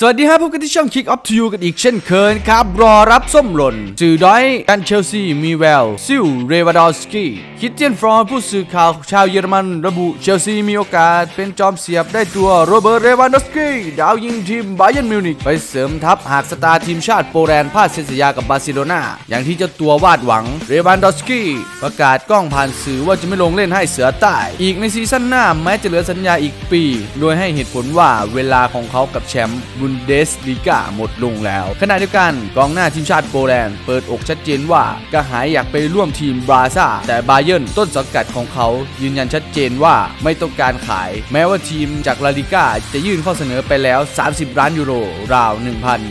สวัสดีครับพบกันที่ช่อง Kick Off to You กันอีกเช่นเคยครับ รอรับส้มหล่นสื่อด้อยกันเชลซีมีแววซิลเรวาดอลสกี้คิดเตียนฟรอนผู้สื่อข่าวชาวเยอรมันระบุเชลซีมีโอกาสเป็นจอมเสียบได้ตัวโรเบิร์ตเรวานดอสกี้ดาวยิงทีมไบเยนมิวนิกไปเสริมทัพหากสตาร์ทีมชาติโปแลนด์พลาดเซ็นสัญญากับบาร์เซโลนาอย่างที่เจ้าตัววาดหวังเรวานดอสกี้ประกาศกล้องผ่านสื่อว่าจะไม่ลงเล่นให้เสือใต้อีกในซีซั่นหน้าแม้จะเหลือสัญญาอีกปี โดยให้เหตุผลว่าเวลาของเขากับแชมป์นเดสลีกาหมดลงแล้ว ขณะเดียวกันกองหน้าทีมชาติโปแลนด์เปิดอกชัดเจนว่ากระหายอยากไปร่วมทีมบราซ่าแต่บาเยิร์นต้นสังกัดของเขายืนยันชัดเจนว่าไม่ต้องการขาย แม้ว่าทีมจากลาลิก้าจะยื่นข้อเสนอไปแล้ว 30 ล้านยูโร ราว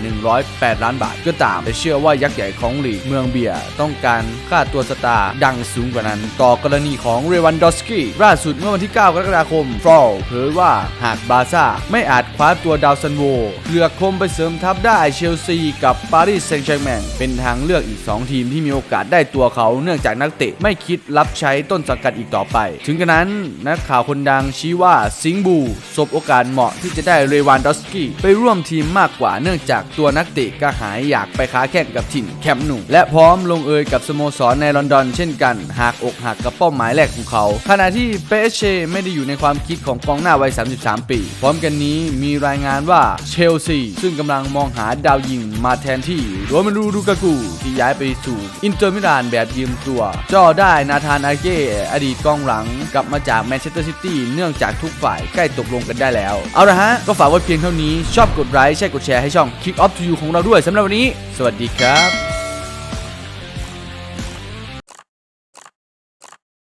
1,108 ล้านบาทก็ตาม แต่เชื่อว่ายักษ์ใหญ่ของลีกเมืองเบียร์ต้องการค่าตัวสตาร์ดังสูงกว่านั้น ต่อกรณีของเรวันดอสกี้ล่าสุดเมื่อวันที่ 9 กรกฎาคมฟรอเผยว่าหากบาร์ซ่าไม่อาจคว้าตัวดาวซันโวเลือกคมไปเสริมทัพได้เชลซีกับปารีสแซงต์แชร์แมงเป็นทางเลือกอีก 2 ทีมที่มีโอกาสได้ตัวเขาเนื่องจากนักเตะไม่คิดรับใช้ต้นสังกัดอีกต่อไป ถึงกระนั้นนักข่าวคนดังชี้ว่าซิงบูสบโอกาสเหมาะที่จะได้เรวานดอสกี้ไปร่วมทีมมากกว่าเนื่องจากตัวนักเตะกระหายอยากไปค้าแข่งกับถิ่นแคมป์หนูและพร้อมลงเอยกับสโมสรในลอนดอนเช่นกัน หากอกหักกับเป้าหมายแรกของเขา ขณะที่เปเชไม่ได้อยู่ในความคิดของกองหน้าวัย 33 ปี พร้อมกันนี้มีรายงานว่าเชลซีซึ่งกำลังมองหาดาวยิงมาแทนที่โรเมรูรูกากูที่ย้ายไปสู่อินเตอร์มิลานแบบยืมตัวจ่อได้นาธานอาเก้อดีตกองหลังกลับมาจากแมนเชสเตอร์ซิตี้เนื่องจากทุกฝ่ายใกล้ตกลงกันได้แล้ว เอาละฮะ ก็ฝากไว้เพียงเท่านี้ชอบกดไลค์ใช่กดแชร์ให้ช่อง Kick Off to You ของเราด้วยสำหรับวันนี้ สวัสดีครับ